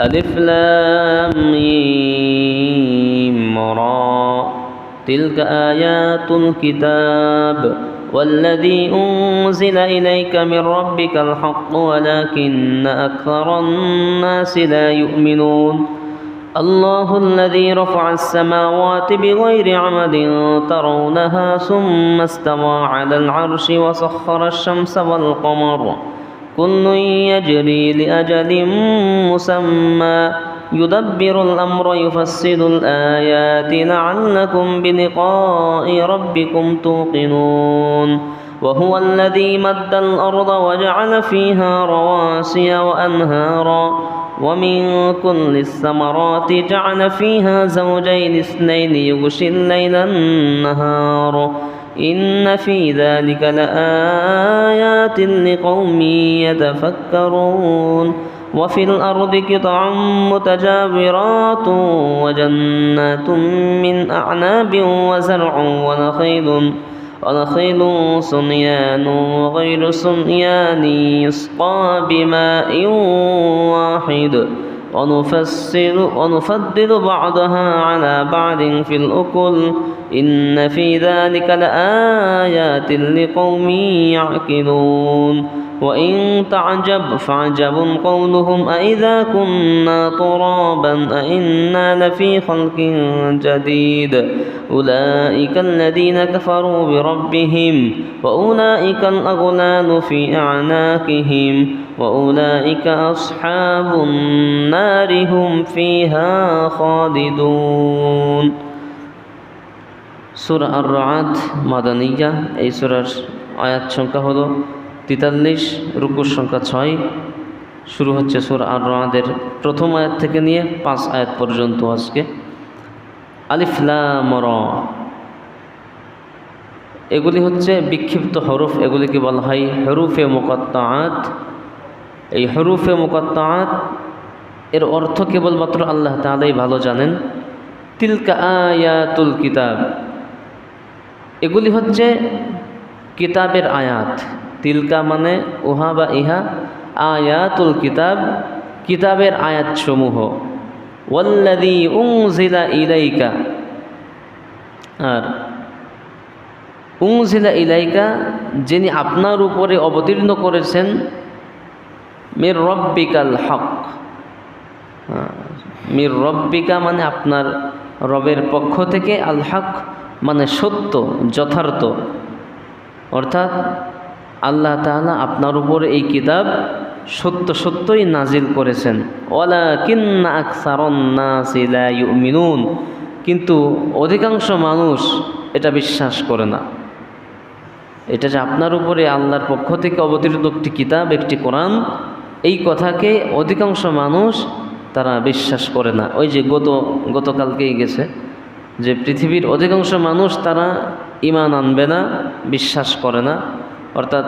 ألف لام ميم را. تلك آيات الكتاب والذي أنزل إليك من ربك الحق ولكن أكثر الناس لا يؤمنون. الله الذي رفع السماوات بغير عمد ترونها ثم استوى على العرش وسخر الشمس والقمر. كل يجري لأجل مسمى. يدبر الأمر يفسد الآيات لعلكم بلقاء ربكم توقنون. وهو الذي مد الأرض وجعل فيها رواسي وأنهارا. ومن كل الثمرات جعل فيها زوجين اثنين يغشي الليل النهار. إن في ذلك لآيات لقوم يتفكرون وفي الأرض قطع متجاورات وجنات من أعناب وزرع ونخيل ونخيل صنيان وغير صنيان يسقى بماء واحد ونفسر ونفضل بعضها على بعض في الأكل. إن في ذلك لآيات لقوم يعقلون. وإن تعجب فعجب قولهم أإذا كنا ترابا أإنا لفي خلق جديد أولئك الذين كفروا بربهم وأولئك الأغلال في أعناقهم وأولئك أصحاب النار هم فيها خالدون সুরা আর রাত মাদানিয়া এই সুরার আয়াত সংখ্যা হলো তেতাল্লিশ, রুকুর সংখ্যা ছয়। শুরু হচ্ছে সুর আর রাদের প্রথম আয়াত থেকে নিয়ে পাঁচ আয়াত পর্যন্ত আজকে। আলিফলামর এগুলি হচ্ছে বিক্ষিপ্ত হরফ, এগুলিকে বলা হয় হরুফে মোকাত্তাত এই হরুফে মোকাত্তাত এর অর্থ কেবলমাত্র আল্লাহ তালাই ভালো জানেন। তিলকা আয়াতুল কিতাব। এগুলি হচ্ছে কিতাবের আয়াত। তিলকা মানে উহা বা ইহা, আয়াতুল কিতাব, কিতাবের আয়াতসমূহ। ওয়াল্লাদি উংজিলা ইলাইকা, আর উংজিলা ইলাইকা, যিনি আপনার উপরে অবতীর্ণ করেছেন, মির রব্বিকাল হক। মির রব্বিকা মানে আপনার রবের পক্ষ থেকে, আল হক মানে সত্য, যথার্থ। অর্থাৎ আল্লাহ তাআলা আপনার উপর এই কিতাব সত্য সত্যই নাজিল করেছেন। ওলা কিন্না আকসারন্নাসিলাইমিনুন কিন্তু অধিকাংশ মানুষ এটা বিশ্বাস করে না। এটা যে আপনার উপরে আল্লাহর পক্ষ থেকে অবতীর্ণ একটি কিতাব, একটি কোরআন, এই কথাকে অধিকাংশ মানুষ তারা বিশ্বাস করে না। ওই যে গত, গতকালকেই গেছে যে পৃথিবীর অধিকাংশ মানুষ তারা ইমান আনবে না, বিশ্বাস করে না। অর্থাৎ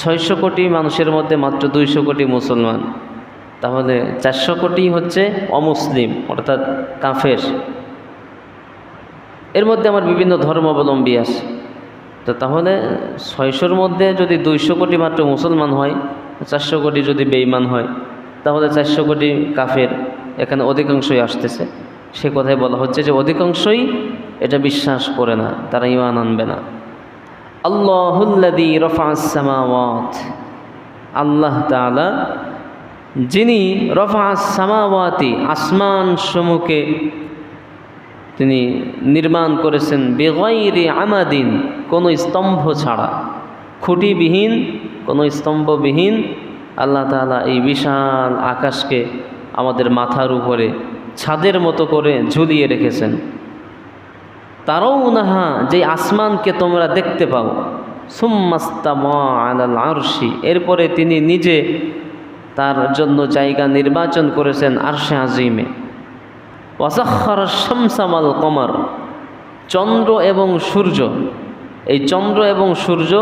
ছয়শো কোটি মানুষের মধ্যে মাত্র দুইশো কোটি মুসলমান। তাহলে চারশো কোটি হচ্ছে অমুসলিম, অর্থাৎ কাফের। এর মধ্যে আমার বিভিন্ন ধর্মাবলম্বী আছে। তো তাহলে ছয়শোর মধ্যে যদি দুইশো কোটি মাত্র মুসলমান হয়, চারশো কোটি যদি বেইমান হয়, তাহলে চারশো কোটি কাফের এখানে অধিকাংশই আসতেছে। সে কথায় বলা হচ্ছে যে অধিকাংশই এটা বিশ্বাস করে না, তারা ইমান আনবে না। আল্লাহুল্লাদি আল্লাহ তালা যিনি রফাসামাওয়াতি আসমান সমূহকে তিনি নির্মাণ করেছেন বেগৈরে আমাদিন, কোনো স্তম্ভ ছাড়া। খুঁটিবিহীন, কোনো স্তম্ভবিহীন আল্লাহ তালা এই বিশাল আকাশকে আমাদের মাথার উপরে ছাদের মতো করে ঝুলিয়ে রেখেছেন। তারাও উনাহা যে আসমানকে তোমরা দেখতে পাও। সুম্মাস্তামা আলাল আরশি, এরপরে তিনি নিজে তার জন্য জায়গা নির্বাচন করেছেন আরশে আজিমে। ওয়াসাক্ষর শামসামাল কমার, চন্দ্র এবং সূর্য। এই চন্দ্র এবং সূর্য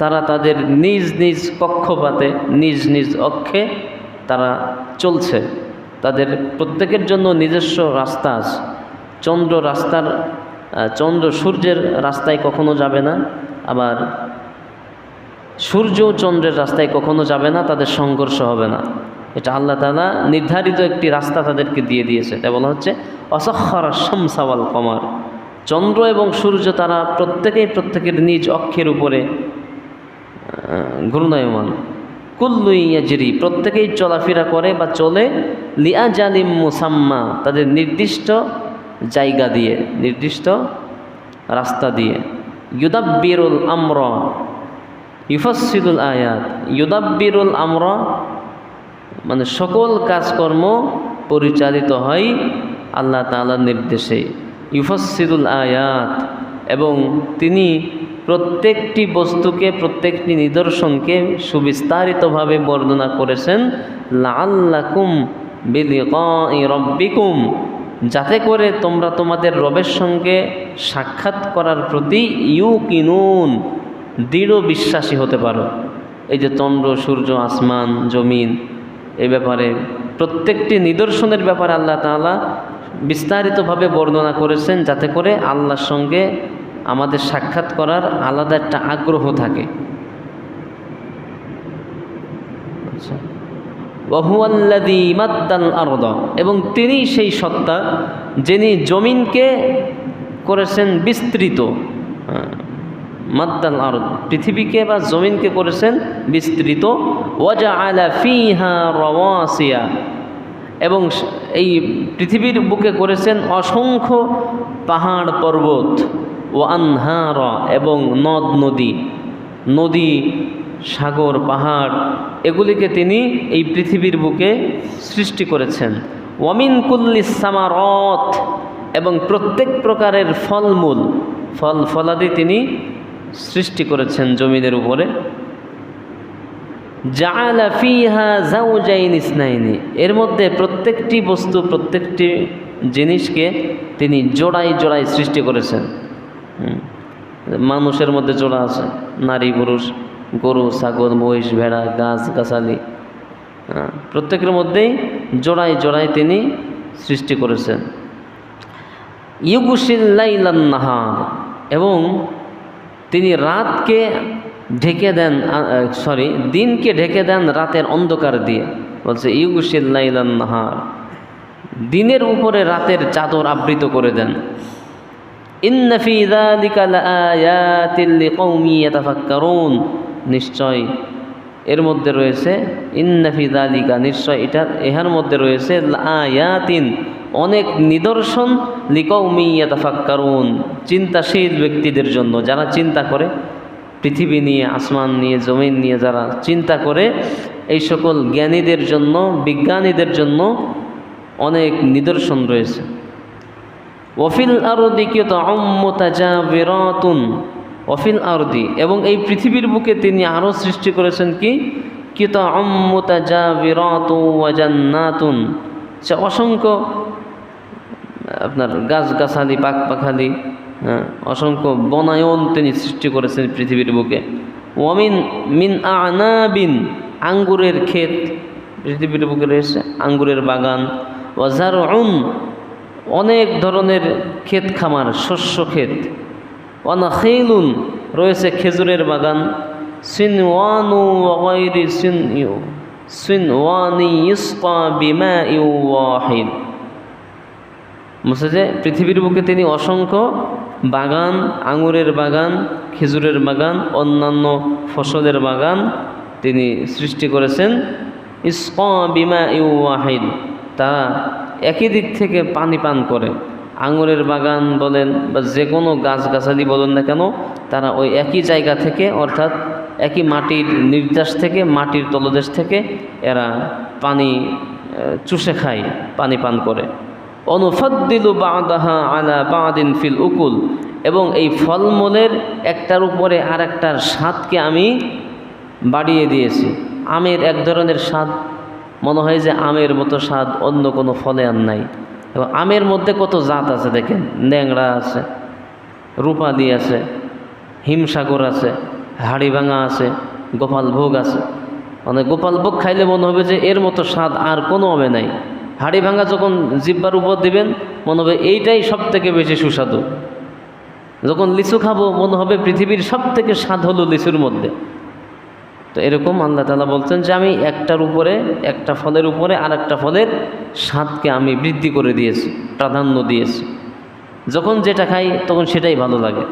তারা তাদের নিজ নিজ কক্ষপাতে, নিজ নিজ অক্ষে তারা চলছে। তাদের প্রত্যেকের জন্য নিজস্ব রাস্তা আছে। চন্দ্র রাস্তার চন্দ্র সূর্যের রাস্তায় কখনো যাবে না, আবার সূর্য চন্দ্রের রাস্তায় কখনো যাবে না, তাদের সংঘর্ষ হবে না। এটা আল্লাহ তালা নির্ধারিত একটি রাস্তা তাদেরকে দিয়ে দিয়েছে। তাই বলা হচ্ছে অসক্ষর শামসাওয়াল কমার। চন্দ্র এবং সূর্য তারা প্রত্যেকেই প্রত্যেকের নিজ অক্ষের উপরে ঘূর্ণায়মান। কুল্লু ইয়াজরি, প্রত্যেকেই চলাফেরা করে বা চলে লিয়া জালিম মুসাম্মা, তাদের নির্দিষ্ট জায়গা দিয়ে, নির্দিষ্ট রাস্তা দিয়ে। ইউদাব্বিরুল আমর ইউফাসিদুল আয়াত। ইউদাব্বিরুল আমর মানে সকল কাজকর্ম পরিচালিত হয় আল্লাহ তাআলার নির্দেশে। ইউফাসিদুল আয়াত, এবং তিনি প্রত্যেকটি বস্তুকে, প্রত্যেকটি নিদর্শনকে সুবিস্তারিতভাবে বর্ণনা করেছেন লাল্লাকুম বিলিকাই রব্বিকুম। যাতে করে তোমরা তোমাদের রবের সঙ্গে সাক্ষাৎ করার প্রতি ইউ কিনুন দৃঢ় বিশ্বাসী হতে পারো। এই যে চন্দ্র, সূর্য, আসমান, জমিন এ ব্যাপারে প্রত্যেকটি নিদর্শনের ব্যাপারে আল্লাহ তাআলা বিস্তারিতভাবে বর্ণনা করেছেন যাতে করে আল্লাহর সঙ্গে আমাদের সাক্ষাৎ করার আলাদা একটা আগ্রহ থাকে। আচ্ছা। ওহুয়াল্লাদি মাদ্দাল আরদ। এবং তিনি সেই সত্তা যিনি জমিনকে করেছেন বিস্তৃত। হ্যাঁ, মাদ্দাল আরদ। পৃথিবীকে বা জমিনকে করেছেন বিস্তৃত। ওয়াজা আলা ফিহা রওয়াসিয়া। এবং এই পৃথিবীর বুকে করেছেন অসংখ্য পাহাড় পর্বত। ও আনহার এবং নদ নদী। নদী সাগর, পাহাড়, এগুলিকে তিনি এই পৃথিবীর বুকে সৃষ্টি করেছেন। ওয়ামিন কুল্লি সামারত, এবং প্রত্যেক প্রকারের ফলমূল, ফল ফলাদি তিনি সৃষ্টি করেছেন জমিনের উপরে। এর মধ্যে প্রত্যেকটি বস্তু, প্রত্যেকটি জিনিসকে তিনি জোড়াই জোড়াই সৃষ্টি করেছেন। মানুষের মধ্যে জোড়া আছে, নারী, পুরুষ। গরু ছাগল মহিষ ভেড়া গাছ গাছালি হ্যাঁ, প্রত্যেকের মধ্যেই জোড়ায় জোড়ায় তিনি সৃষ্টি করেছেন। নাহার এবং তিনি রাতকে ঢেকে দেন সরি দিনকে ঢেকে দেন রাতের অন্ধকার দিয়ে বলছে নাহার। দিনের উপরে রাতের চাদর আবৃত করে দেন। ইন্না নিশ্চয়। এর মধ্যে রয়েছে, ইন্না ফি নিশ্চয় এটার এহার মধ্যে রয়েছে লাআয়াতিন অনেক নিদর্শন লিকাউমি ইয়াতাফাক্কারুন, চিন্তাশীল ব্যক্তিদের জন্য। যারা চিন্তা করে, পৃথিবী নিয়ে, আসমান নিয়ে, জমিন নিয়ে যারা চিন্তা করে, এই সকল জ্ঞানীদের জন্য, বিজ্ঞানীদের জন্য অনেক নিদর্শন রয়েছে। ওফিল আরদি কিত অম্মতাজাবিরাতুন অফিল আরদি এবং এই পৃথিবীর বুকে তিনি আরও সৃষ্টি করেছেন কি? কিত অম্মতাজাবিরাতু ওয়াজান্নাতুন সে অসংখ্য আপনার গাছগাছালি পাক পাখালি হ্যাঁ, অসংখ্য বনায়ন তিনি সৃষ্টি করেছেন পৃথিবীর বুকে। ওয়ামিন মিন আনাবিন আঙ্গুরের ক্ষেত পৃথিবীর বুকে রয়েছে আঙ্গুরের বাগান। ওয়াজার অনেক ধরনের ক্ষেত খামার শস্য ক্ষেত। অনাখেলুন রয়েছে খেজুরের বাগান। সিনওয়ানু ওয়াইরি সিন ইউ সিনওয়ানি ইসকা বিমা ইউ ওয়াহিদ। বুঝছে যে, পৃথিবীর বুকে তিনি অসংখ্য বাগান, আঙুরের বাগান, খেজুরের বাগান, অন্যান্য ফসলের বাগান তিনি সৃষ্টি করেছেন। ইসকা বিমা ইউ ওয়াহিদ, তারা একই দিক থেকে পানি পান করে। আঙুরের বাগান বলেন বা যে কোনো গাছগাছালি বলেন না কেন, তারা ওই একই জায়গা থেকে, অর্থাৎ একই মাটির নির্দেশ থেকে, মাটির তলদেশ থেকে এরা পানি চুষে খায়, পানি পান করে। অনুফদ্দিলু বাদাহা আলা বাদিন ফিল উকুল। এবং এই ফলমূলের একটার উপরে আর একটার স্বাদকে আমি বাড়িয়ে দিয়েছি। আমের এক ধরনের স্বাদ, মনে হয় যে আমের মতো স্বাদ অন্য কোনো ফলে আর নাই। এবং আমের মধ্যে কত জাত আছে দেখেন? ন্যাংরা আছে, রূপালি আছে, হিমসাগর আছে, হাড়িভাঙা আছে গোপাল ভোগ আছে। মানে গোপাল ভোগ খাইলে মনে হবে যে এর মতো স্বাদ আর কোনো হবে নাই। হাড়ি ভাঙা যখন জিব্বার উপর দিবেন, মনে হবে এইটাই সব থেকে বেশি সুস্বাদু। যখন লিচু খাব, মনে হবে পৃথিবীর সব থেকে স্বাদ হলো লিচুর মধ্যে। তো এরকম আল্লাহ তালা বলছেন যে আমি একটার উপরে, একটা ফলের উপরে আর একটা ফলের স্বাদকে আমি বৃদ্ধি করে দিয়েছি, প্রাধান্য দিয়েছি। যখন যেটা খাই তখন সেটাই ভালো লাগে।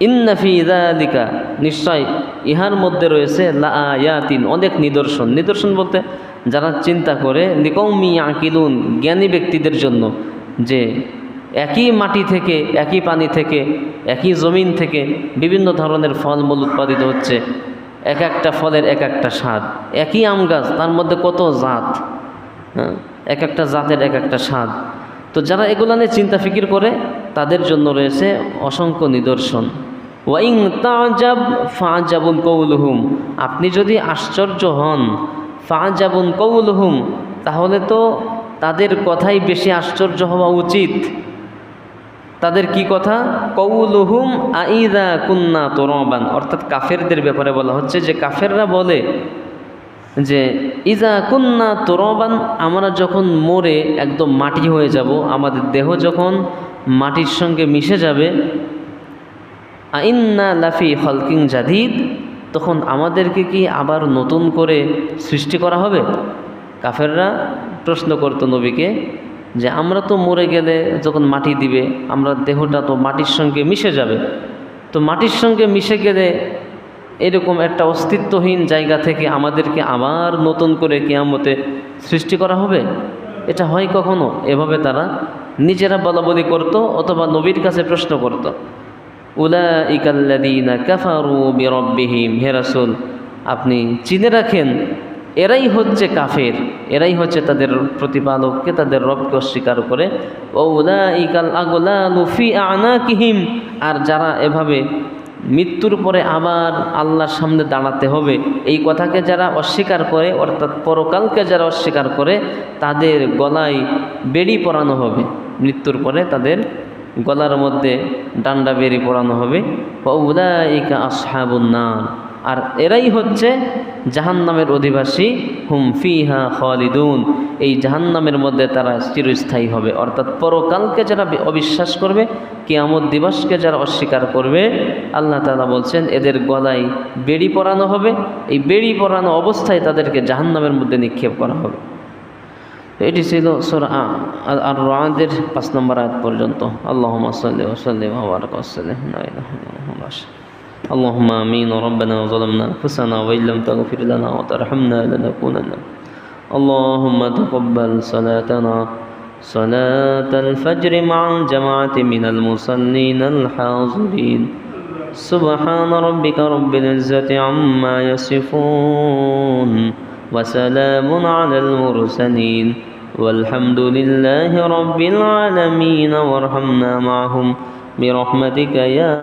ইন্নাফি ইদালিকা নিশ্চয় ইহার মধ্যে রয়েছে লায়াতিন অনেক নিদর্শন। নিদর্শন বলতে যারা চিন্তা করে লিকৌমি আকিলুন জ্ঞানী ব্যক্তিদের জন্য যে একই মাটি থেকে, একই পানি থেকে, একই জমিন থেকে বিভিন্ন ধরনের ফলমূল উৎপাদিত হচ্ছে। এক একটা ফলের এক একটা স্বাদ। একই আম গাছ, তার মধ্যে কত জাত? হ্যাঁ এক একটা জাতের এক একটা স্বাদ। তো যারা এগুলো নিয়ে চিন্তা ফিকির করে, তাদের জন্য রয়েছে অসংখ্য নিদর্শন। ওয়াইং তাজাব ফাজাবুন কৌলহুম। আপনি যদি আশ্চর্য হন ফাজাবুন কৌলহুম, তাহলে তো তাদের কথাই বেশি আশ্চর্য হওয়া উচিত। তাদের কি কথা? কৌলহুম আইদা কুন্না তোরবান। অর্থাৎ কাফেরদের ব্যাপারে বলা হচ্ছে যে কাফেররা বলে যে ইজা কুন্না তোরবান, আমরা যখন মরে একদম মাটি হয়ে যাব, আমাদের দেহ যখন মাটির সঙ্গে মিশে যাবে, আইন্না লাফি হলকিং জাদিদ, তখন আমাদেরকে কি আবার নতুন করে সৃষ্টি করা হবে? কাফেররা প্রশ্ন করতো নবীকে যে আমরা তো মরে গেলে যখন মাটি দিবে, আমরা দেহটা তো মাটির সঙ্গে মিশে যাবে। তো মাটির সঙ্গে মিশে গেলে এরকম একটা অস্তিত্বহীন জায়গা থেকে আমাদেরকে আবার নতুন করে কেয়ামতে সৃষ্টি করা হবে? এটা হয় কখনো? এভাবে তারা নিজেরা বলা বলি করতো অথবা নবীর কাছে প্রশ্ন করত। উলা ইকাল্লাদিনা কাফারু বিরব্বিহিম, হে রাসূল, আপনি চিনে রাখেন এরাই হচ্ছে কাফের, এরাই হচ্ছে তাদের প্রতিপালককে তাদের রবকে অস্বীকার করে। ও উলা ইকাল আগলা লুফি আনা কিহিম আর যারা এভাবে মৃত্যুর পরে আবার আল্লাহর সামনে দাঁড়াতে হবে, এই কথাকে যারা অস্বীকার করে, অর্থাৎ পরকালকে যারা অস্বীকার করে, তাদের গলায় বেড়ি পরানো হবে। মৃত্যুর পরে তাদের গলার মধ্যে ডান্ডা বেরি পরানো হবে। উলাইকা আসহাবুন্নার আর এরাই হচ্ছে জাহান্নামের অধিবাসী। হুম ফিহা খালিদুন। এই জাহান্নামের মধ্যে তারা চিরস্থায়ী হবে। অর্থাৎ পরকালকে যারা অবিশ্বাস করবে, কিয়ামত দিবসকে যারা অস্বীকার করবে, আল্লাহ তালা বলছেন, এদের গলায় বেড়ি পরানো হবে। এই বেড়ি পরানো অবস্থায় তাদেরকে জাহান্নামের মধ্যে নিক্ষেপ করা হবে। এটি ছিল সোরা আর রাদের পাঁচ নম্বর আয়াত পর্যন্ত। আল্লাহ সাল্লি ওসাল্লি ওবারক اللهم آمين. ربنا وظلمنا أنفسنا وإن لم تغفر لنا وترحمنا لنكونن. اللهم تقبل صلاتنا. صلاة الفجر مع الجماعة من المصلين الحاضرين. سبحان ربك رب العزة عما يصفون. وسلام على المرسلين. والحمد لله رب العالمين. وارحمنا معهم. برحمتك يا